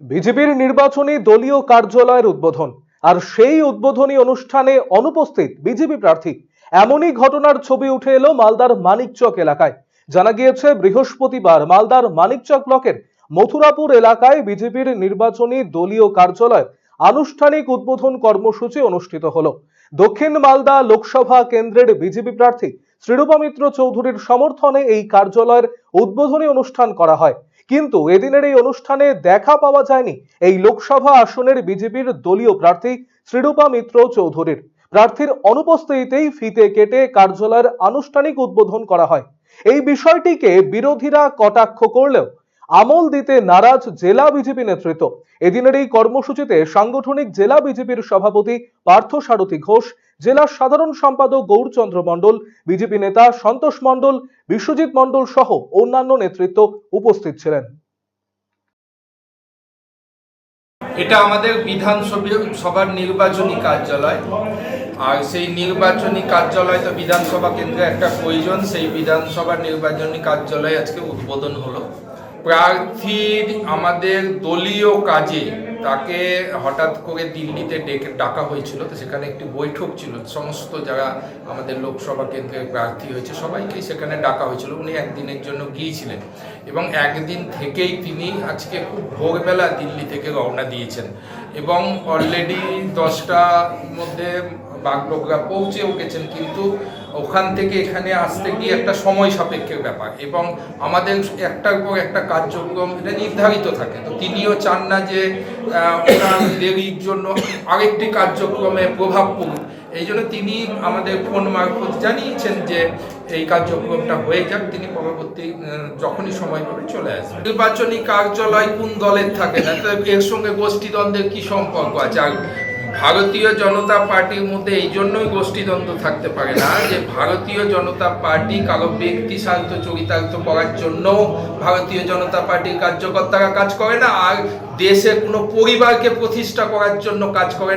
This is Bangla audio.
বিজেপির নির্বাচনী দলীয় কার্যালয়ের উদ্বোধন। আর সেই উদ্বোধনী অনুষ্ঠানে অনুপস্থিত বিজেপি প্রার্থী। এমনই ঘটনার ছবি উঠে এলো মালদার মানিকচক এলাকায়। জানা গিয়েছে, বৃহস্পতিবার মালদার মানিকচক ব্লকের মথুরাপুর এলাকায় বিজেপির নির্বাচনী দলীয় কার্যালয় আনুষ্ঠানিক উদ্বোধন কর্মসূচি অনুষ্ঠিত হলো। দক্ষিণ মালদা লোকসভা কেন্দ্রের বিজেপি প্রার্থী শ্রীরূপা মিত্র চৌধুরীর সমর্থনে এই কার্যালয়ের উদ্বোধনী অনুষ্ঠান করা হয়। কিন্তু এদিনের এই অনুষ্ঠানে দেখা পাওয়া যায়নি। এই লোকসভা আসনের বিজেপির দলীয় প্রার্থী শ্রীরূপা মিত্র চৌধুরীর। প্রার্থীর অনুপস্থিতিতেই ফিতে কেটে কার্যালয়ের আনুষ্ঠানিক উদ্বোধন করা হয়। এই বিষয়টিকে বিরোধীরা কটাক্ষ করলেও আমল দিতে নারাজ জেলা বিজেপি নেতৃত্ব। এদিনের এই কর্মসূচিতে সাংগঠনিক জেলা বিজেপির সভাপতি পার্থ সারথী ঘোষ জেলার সাধারণ সম্পাদক গৌরচন্দ্র মণ্ডল, বিজেপি নেতা সন্তোষ মণ্ডল, বিশ্বজিৎ মণ্ডল সহ অন্যান্য নেতৃত্ব উপস্থিত ছিলেন। এটা আমাদের বিধানসভা সভার নির্বাচনী কার্যালয়। আর সেই নির্বাচনী কার্যালয় তো বিধানসভা কেন্দ্রে একটা প্রয়োজন, সেই বিধানসভার নির্বাচনী কার্যালয় আজকে উদ্বোধন হলো। প্রার্থীর আমাদের দলীয় কাজে তাকে হঠাৎ করে দিল্লিতে ডেকে ডাকা হয়েছিল, তো সেখানে একটি বৈঠক ছিল। সমস্ত যারা আমাদের লোকসভা কেন্দ্রে প্রার্থী হয়েছে সবাইকেই সেখানে ডাকা হয়েছিল। উনি একদিনের জন্য গিয়েছিলেন এবং একদিন থেকেই তিনি আজকে খুব ভোরবেলা দিল্লি থেকে রওনা দিয়েছেন এবং অলরেডি দশটার মধ্যে বাগডোগরা পৌঁছেও গেছেন। কিন্তু ওখান থেকে এখানে আসতে গিয়ে একটা সময় সাপেক্ষের ব্যাপার। এবং আমাদের একটার পর একটা কার্যক্রম, এটা নির্ধারিত থাকে। তো তিনিও চান না যে ওনার দেরির জন্য আরেকটি কার্যক্রমে প্রভাব পড়ুক। এই জন্য তিনি আমাদের ফোন মারফত জানিয়েছেন যে, এই কার্যক্রমটা হয়ে যাক। তিনি পরবর্তী যখনই সময় পাবে চলে আসবেন। নির্বাচনী কার্যালয় কোন দলের থাকে? না, তো এর সঙ্গে গোষ্ঠীদ্বন্দ্বের কি সম্পর্ক আছে? আর ভারতীয় জনতা পার্টির মধ্যে এই জন্যই গোষ্ঠীদ্বন্দ্ব থাকতে পারে না, যে ভারতীয় জনতা পার্টি কারও ব্যক্তি শান্ত চরিতার্থ করার জন্য ভারতীয় জনতা পার্টির কার্যকর্তারা কাজ করে না, আর দেশের কোনো পরিবারকে প্রতিষ্ঠা করার জন্য কাজ করে না।